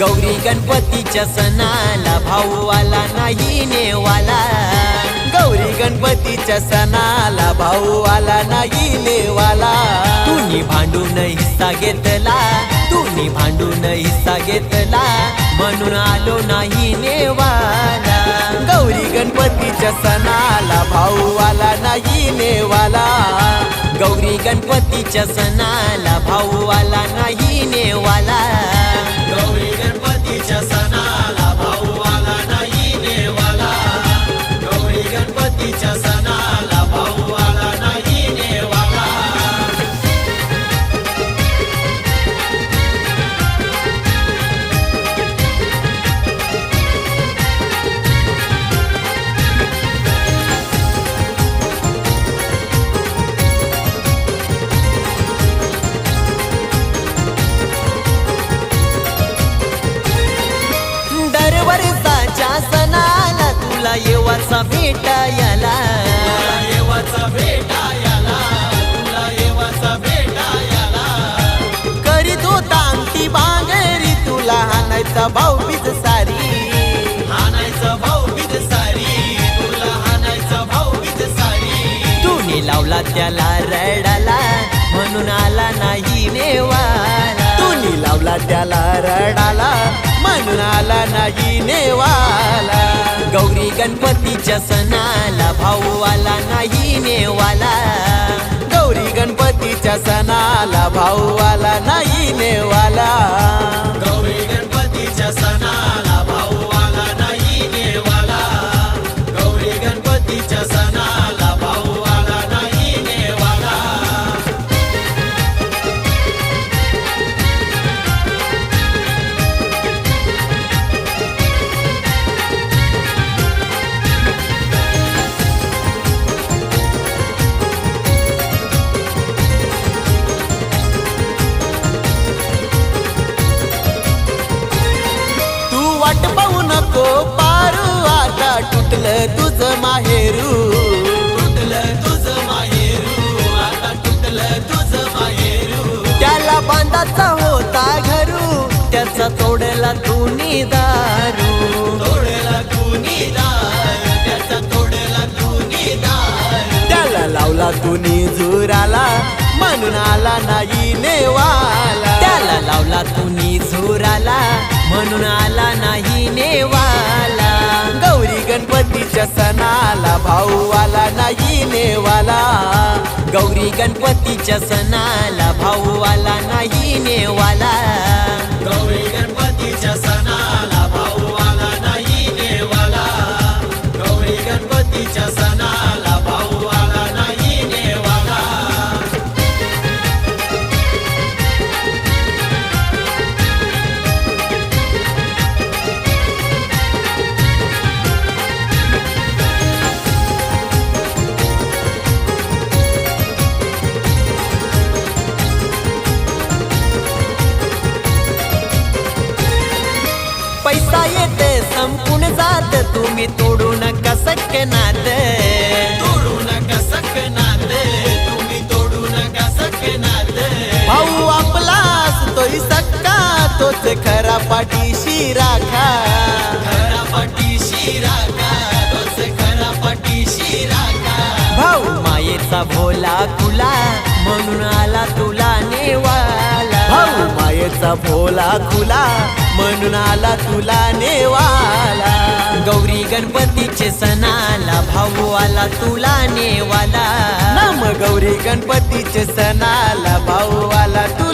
गणपतीच्या सणाला भाऊ आला नाही नेवाला. गौरी गणपतीच्या सणाला भाऊ आला नाही नेवाला. तुम्ही भांडून हिस्सा घेतला तुम्ही भांडून हिस्सा घेतला म्हणून आलो नाही नेवाला. गौरी गणपतीच्या सणाला भाऊ आला नाही नेवाला. गौरी गणपतीच्या सणाला भाऊ आला नाही नेवाला. येवाचा भेटायला येवाचा भेटायला तुला येवाचा भेटायला करीत होता बांगरी तुला हाणायचा भाऊबीज सारी हाणायचा भाऊबीज सारी. तुला हाणायचा भाऊबीज सारी तुम्ही लावला त्याला रडाला म्हणून आला नाही नेवाला. तुम्ही लावला त्याला रडाला म्हणून आला नाही नेवाला. गणपतीच्या सणाला भाऊ आला नाही नेवाला गौरी गणपतीच्या सणाला भाऊ आला नाही नको पारू आता तुटलं तुझं माहेरू. तुटलं तुझं माहेरू आता तुटलं तुझं माहेरू. त्याला बांधाचा होता घरू त्याचा तोडला तुनी दारू. तोडला तुनी दारू त्याचा तोडला तुनी दारू. त्याला लावला तुनी झुराला म्हणून आला नाही नेवाला. त्याला लावला तुनी झुराला म्हणून आला नाही नेवाला. गौरी गणपतीच्या सणाला भाऊ आला नाही नेवाला. गौरी गणपतीच्या सणाला भाऊ आला नाही नेवाला. सकनात तोडू नका सकनात तुम्ही तोडू नका सकनात भाऊ आपला असतोय सक्का तोच खरा पाठीशी राखा खरा पाठीशी राखा तोच खरा पाठीशी राखा भाऊ मायेचा भोला तुला म्हणून आला तुला नेवाला भाऊ मायेचा भोला खुला म्हणून आला तुला नेवाला भाऊ आला तुला नेवाला. नाम गौरी गणपतीचे सणाला भाऊ आला तुला